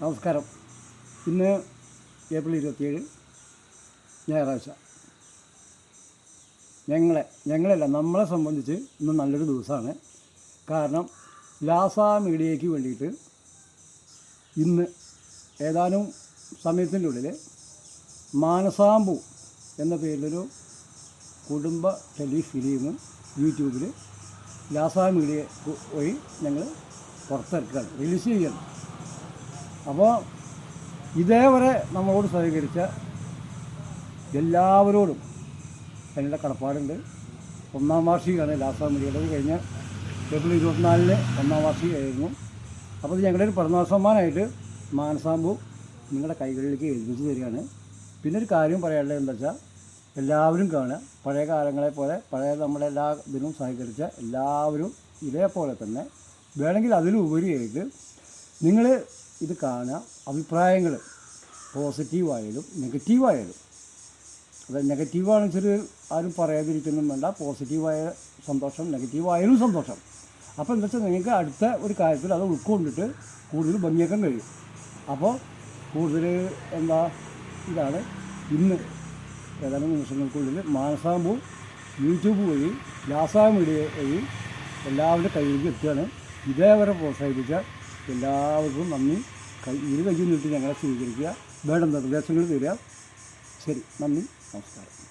നമസ്കാരം. ഇന്ന് ഏപ്രിൽ ഇരുപത്തിയേഴ് ഞായറാഴ്ച. ഞങ്ങളെ ഞങ്ങളല്ല നമ്മളെ സംബന്ധിച്ച് ഇന്ന് നല്ലൊരു ദിവസമാണ്. കാരണം ലാസ മീഡിയയ്ക്ക് വേണ്ടിയിട്ട് ഇന്ന് ഏതാനും സമയത്തിന്റെ ഉള്ളിൽ മാനസാമ്പു എന്ന പേരിലൊരു കുടുംബ ടെലിഫിലിം യൂട്യൂബിൽ ലാസ മീഡിയ വഴി ഞങ്ങൾ പുറത്തിറക്കുകയാണ് റിലീസ് ചെയ്യണം അപ്പോൾ ഇതേവരെ നമ്മളോട് സഹകരിച്ച എല്ലാവരോടും അതിനുള്ള കടപ്പാടുണ്ട്. ഒന്നാം വാർഷികമാണ് ലാസ്റ്റ് മീഡിയയുടെ കഴിഞ്ഞ ഏപ്രിൽ ഇരുപത്തിനാലിന് ഒന്നാം വാർഷികമായിരുന്നു അപ്പോൾ ഇത് ഞങ്ങളുടെ ഒരു പിറന്നാൾ സമ്മാനമായിട്ട് മാനസാമ്പു നിങ്ങളുടെ കൈകളിലേക്ക് എഴുതിച്ച് തരികയാണ്. പിന്നെ ഒരു കാര്യം പറയാനുള്ളത് എന്താ വെച്ചാൽ എല്ലാവരും കാണുക. പഴയ കാലങ്ങളെ പോലെ പഴയ നമ്മളെല്ലാ ഇതിനും സഹകരിച്ച എല്ലാവരും ഇതേപോലെ തന്നെ വേണമെങ്കിൽ അതിലുപരിയായിട്ട് നിങ്ങൾ ഇത് കാണുക. അഭിപ്രായങ്ങൾ പോസിറ്റീവായാലും നെഗറ്റീവായാലും. അത് നെഗറ്റീവാണെന്ന് വെച്ചാൽ ആരും പറയാതിരിക്കുന്നു വേണ്ട. പോസിറ്റീവായ സന്തോഷം നെഗറ്റീവായാലും സന്തോഷം. അപ്പോൾ എന്താ വെച്ചാൽ നിങ്ങൾക്ക് അടുത്ത ഒരു കാര്യത്തിൽ അത് ഉൾക്കൊണ്ടിട്ട് കൂടുതൽ ഭംഗിയാക്കാൻ കഴിയും. അപ്പോൾ കൂടുതൽ എന്താ ഇതാണ് ഇന്ന് ഏതാനും നിമിഷങ്ങൾക്കുള്ളിൽ മാനസാമ്പു യൂട്യൂബ് വഴി ലാസാ മീഡിയ വഴി എല്ലാവരുടെ കയ്യിലേക്ക് എത്തുകയാണ്. ഇതേവരെ പ്രോത്സാഹിപ്പിച്ച എല്ലാവർക്കും നന്ദി. കൈ ഇരു ഞങ്ങളെ സ്വീകരിക്കുക. വേണ്ട നിർദ്ദേശങ്ങൾ തരിക. ശരി നന്ദി നമസ്കാരം.